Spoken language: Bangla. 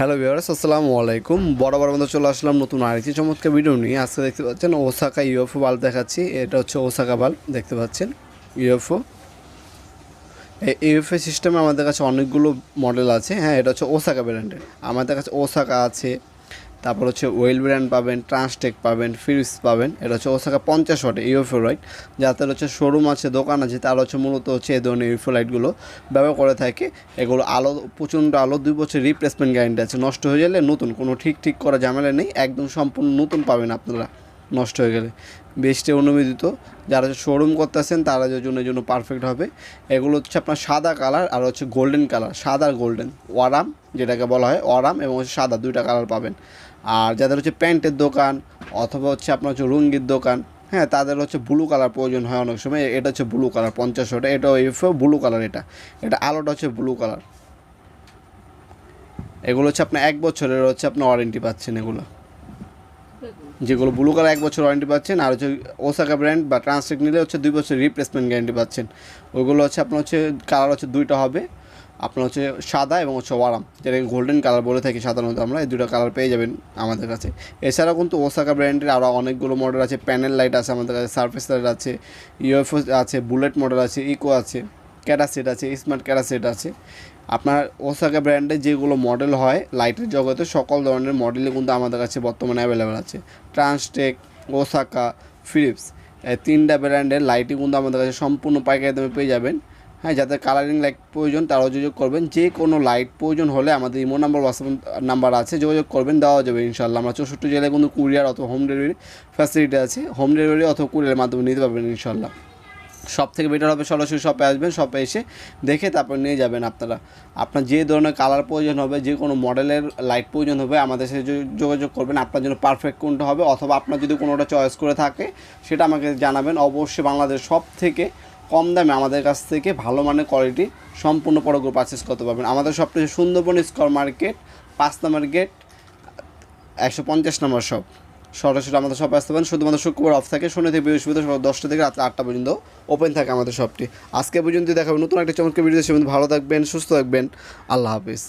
হ্যালো ভিউয়ার্স আসসালামু আলাইকুম। বড় বড় মতো চলে আসলাম নতুন আরেকটি চমৎকার ভিডিও নিয়ে। আজকে দেখতে পাচ্ছেন ওসাকা ইউএফও বাল্ব দেখাচ্ছি। এটা হচ্ছে ওসাকা বাল্ব দেখতে পাচ্ছেন? ইউএফও এই ইউএফও সিস্টেমে আমাদের কাছে অনেকগুলো মডেল আছে। হ্যাঁ এটা হচ্ছে ওসাকা ব্র্যান্ডের আমাদের কাছে ওসাকা আছে। তারপর হচ্ছে ওয়েল ব্র্যান্ড পাবেন ট্রান্সটেক পাবেন ফিরিস পাবেন, এটা হচ্ছে ওসাকা পঞ্চাশ ওয়াটে ইউফোলাইট লাইট যাদের হচ্ছে শোরুম আছে, দোকান আছে, তারা হচ্ছে মূলত হচ্ছে এই ধরনের ইউফোলাইটগুলো ব্যবহার করে থাকে। এগুলো আলো, প্রচণ্ড আলো, দুই বছর রিপ্লেসমেন্ট গ্যারেন্টি আছে। নষ্ট হয়ে গেলে নতুন, কোনো ঠিক ঠিক করা ঝামেলা নেই, একদম সম্পূর্ণ নতুন পাবেন আপনারা। নষ্ট হয়ে গেলে। বেস্টে অনুমোদিত। যারা শোরুম করতেছেন, তারা জন্য জন্য পারফেক্ট হবে। এগুলো হচ্ছে আপনার সাদা কালার আর হচ্ছে গোল্ডেন কালার সাদা আর গোল্ডেন ওয়ারাম, যেটাকে বলা হয়, ওয়ারাম এবং হচ্ছে সাদা, দুইটা কালার পাবেন। আর যাদের হচ্ছে প্যান্টের দোকান অথবা হচ্ছে আপনার হচ্ছে রুঙ্গির দোকান হ্যাঁ তাদের হচ্ছে ব্লু কালার প্রয়োজন হয় অনেক সময়। এটা হচ্ছে ব্লু কালার পঞ্চাশ ওটা এটা ব্লু কালার এটা। এটা আলোটা হচ্ছে ব্লু কালার এগুলো হচ্ছে আপনার এক বছরের হচ্ছে আপনার ওয়ারেন্টি পাচ্ছেন এগুলো। যেগুলো ব্লু কালার এক বছর ওয়ারেন্টি পাচ্ছেন, আর হচ্ছে ওসাকা ব্র্যান্ড বা ট্রান্সটেক নিলে হচ্ছে দুই বছর রিপ্লেসমেন্ট গ্যারান্টি পাচ্ছেন। ওইগুলো হচ্ছে আপনার হচ্ছে কালার হচ্ছে দুইটা হবে। আপনার হচ্ছে সাদা এবং হচ্ছে ওয়ারাম যেটাকে গোল্ডেন কালার বলে থাকি সাধারণত আমরা, এই দুটো কালার পেয়ে যাবেন আমাদের কাছে। এছাড়াও কিন্তু ওসাকা ব্র্যান্ডের আরও অনেকগুলো মডেল আছে প্যানেল লাইট আছে আমাদের কাছে সার্ফেস লাইট আছে ইউএফও আছে বুলেট মডেল আছে ইকো আছে। ক্যাটাসেট আছে স্মার্ট ক্যাটাসেট আছে। আপনার ওসাকা ব্র্যান্ডের যেগুলো মডেল হয় লাইটের জগতে, সকল ধরনের মডেলই কিন্তু আমাদের কাছে বর্তমানে অ্যাভেলেবেল আছে। ট্রান্সটেক ওসাকা ফিলিপস তিনটা ব্র্যান্ডের লাইটই কিন্তু আমাদের কাছে সম্পূর্ণ পাইকারি দামে পেয়ে যাবেন। হ্যাঁ যাদের কালারিং লাইট প্রয়োজন, তারাও যোগাযোগ করবেন। যে কোনো লাইট প্রয়োজন হলে আমাদের ইমো নাম্বার হোয়াটসঅ্যাপ নাম্বার আছে, যোগাযোগ করবেন, দেওয়া যাবে ইনশাল্লাহ আমরা চৌষট্টি জেলায় কিন্তু কুরিয়ার অথবা হোম ডেলিভারি ফ্যাসিলিটি আছে। হোম ডেলিভারি অথবা কুরিয়ারের মাধ্যমে নিতে পারবেন ইনশাল্লাহ সব থেকে বেটার হবে, সরাসরি শপে আসবেন শপে এসে দেখে তারপর নিয়ে যাবেন আপনারা। আপনার যে ধরনের কালার প্রয়োজন হবে, যে কোনো মডেলের লাইট প্রয়োজন হবে, আমাদের সাথে যোগাযোগ করবেন, আপনার জন্য পারফেক্ট কোনটা হবে, অথবা আপনার যদি কোনোটা চয়েস করে থাকে, সেটা আমাকে জানাবেন। অবশ্যই বাংলাদেশ সব থেকে কম দামে আমাদের কাছ থেকে ভালো মানের কোয়ালিটি সম্পূর্ণ প্রোডাক্টগুলো পারচেস করতে পারবেন। আমাদের হচ্ছে সুন্দরবন স্কোয়ার মার্কেট পাঁচ নম্বর গেট একশো পঞ্চাশ নম্বর শপ সরাসরি আমাদের শপে আসতে পারেন শুধুমাত্র শুক্রবার অফ থাকে। শনি থেকে বৃহস্পতি সকাল দশটা থেকে রাত্রে আটটা পর্যন্ত ওপেন থাকে আমাদের শপটি আজকে পর্যন্ত দেখাবেন নতুন একটা চমৎকার ভিডিও সে ভালো থাকবেন, সুস্থ থাকবেন। আল্লাহ হাফিজ।